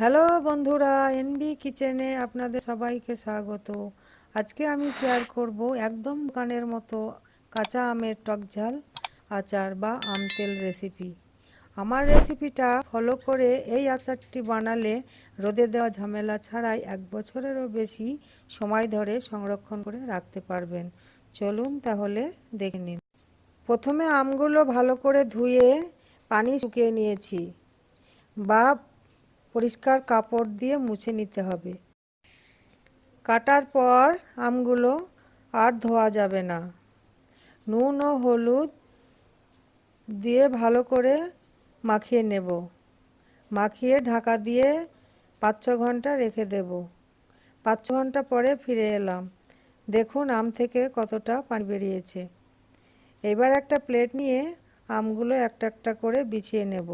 Hello বন্ধুরা, NB কিচেনে আপনাদের সবাইকে স্বাগত। আজকে আমি শেয়ার করব একদম দোকানের মতো কাঁচা আমের টক ঝাল, আচার বা আম তেল রেসিপি আমার রেসিপিটা ফলো করে এই আচারটি বানালে রোদে দেওয়া ঝামেলা ছাড়াই এক বছরেরও বেশি সময় ধরে সংরক্ষণ করে রাখতে পারবেন। চলুন তাহলে দেখে নিন। প্রথমে আমগুলো ভালো করে ধুয়ে পানি শুকিয়ে নিয়েছি। বা পরিষ্কার কাপড় দিয়ে মুছে নিতে হবে। কাটার পর আমগুলো আর ধোয়া যাবে না। নুন ও হলুদ দিয়ে ভালো করে মাখিয়ে নেব। মাখিয়ে ঢাকা দিয়ে পাঁচ ছ ঘণ্টা রেখে দেব। পাঁচ ছ ঘণ্টা পরে ফিরে এলাম। দেখুন আম থেকে কতটা পানি বেরিয়েছে। এবার একটা প্লেট নিয়ে আমগুলো একটা একটা করে বিছিয়ে নেব।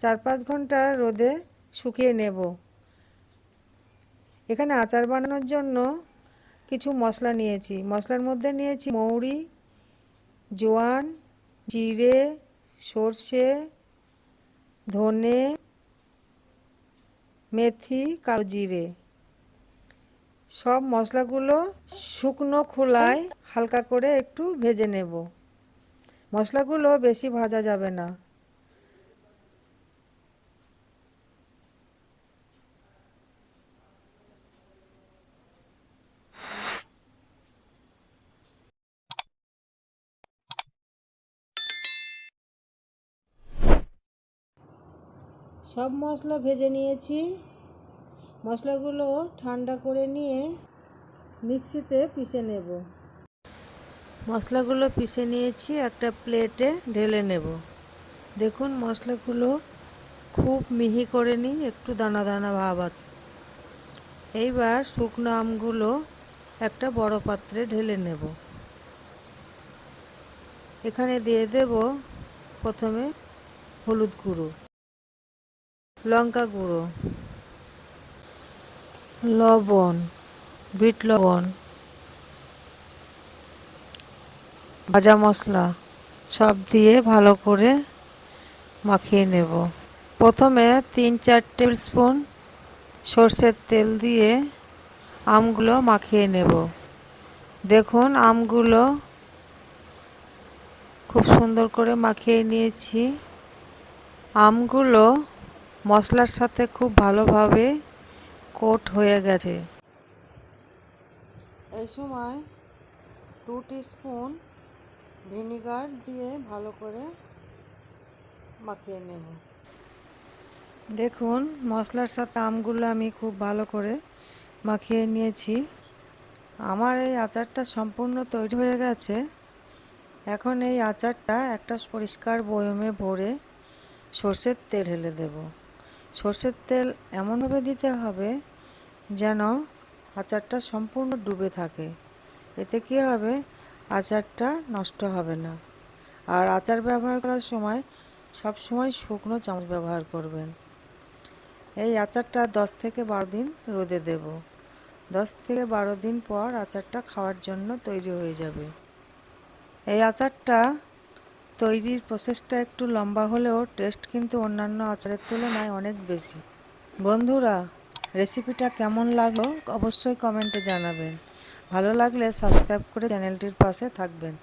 চার পাঁচ ঘণ্টা রোদে শুকিয়ে নেব। এখানে আচার বানানোর জন্য কিছু মশলা নিয়েছি। মশলার মধ্যে নিয়েছি মৌরি, জোয়ান, জিরে, সর্ষে, ধনে, মেথি, কালো জিরে। সব মশলাগুলো শুকনো খোলায় হালকা করে একটু ভেজে নেব। মশলাগুলো বেশি ভাজা যাবে না। সব মশলা ভেজে নিয়েছি। মশলাগুলো ঠান্ডা করে নিয়ে মিক্সিতে পিষে নেব। মশলাগুলো পিষে নিয়েছি, একটা প্লেটে ঢেলে নেব। দেখুন, মশলাগুলো খুব মিহি করে নিই, একটু দানা দানা ভাব আছে। এইবার শুকনো আমগুলো একটা বড় পাত্রে ঢেলে নেব। এখানে দিয়ে দেব প্রথমে হলুদ গুঁড়ো। লঙ্কা গুঁড়ো, লবণ, বিট লবণ, ভাজা মশলা সব দিয়ে ভালো করে মাখিয়ে নেব। প্রথমে তিন চার টেবিল স্পুন সর্ষের তেল দিয়ে আমগুলো মাখিয়ে নেব। দেখুন, আমগুলো খুব সুন্দর করে মাখিয়ে নিয়েছি। আমগুলো মশলার সাথে খুব ভালোভাবে কোট হয়ে গেছে। এই সময় টু স্পুন ভিনিগার দিয়ে ভালো করে মাখিয়ে নেব। দেখুন, মশলার সাথে আমগুলো আমি খুব ভালো করে মাখিয়ে নিয়েছি। আমার এই আচারটা সম্পূর্ণ তৈরি হয়ে গেছে। এখন এই আচারটা একটা পরিষ্কার বয়মে ভরে সর্ষের তেল ঢেলে দেব। সর্ষের তেল এমনভাবে দিতে হবে যেন আচারটা সম্পূর্ণ ডুবে থাকে। এতে কী হবে? আচারটা নষ্ট হবে না। আর আচার ব্যবহার করার সময় সব সময় শুকনো চামচ ব্যবহার করবেন। এই আচারটা দশ থেকে বারো দিন রোদে দেব। দশ থেকে বারো দিন পর আচারটা খাওয়ার জন্য তৈরি হয়ে যাবে। এই আচারটা তৈরির প্রসেসটা একটু লম্বা হলেও টেস্ট কিন্তু অন্যান্য আচারের তুলনায় অনেক বেশি। বন্ধুরা, রেসিপিটা কেমন লাগল অবশ্যই কমেন্টে জানাবেন। ভালো লাগলে সাবস্ক্রাইব করে চ্যানেলটির পাশে থাকবেন।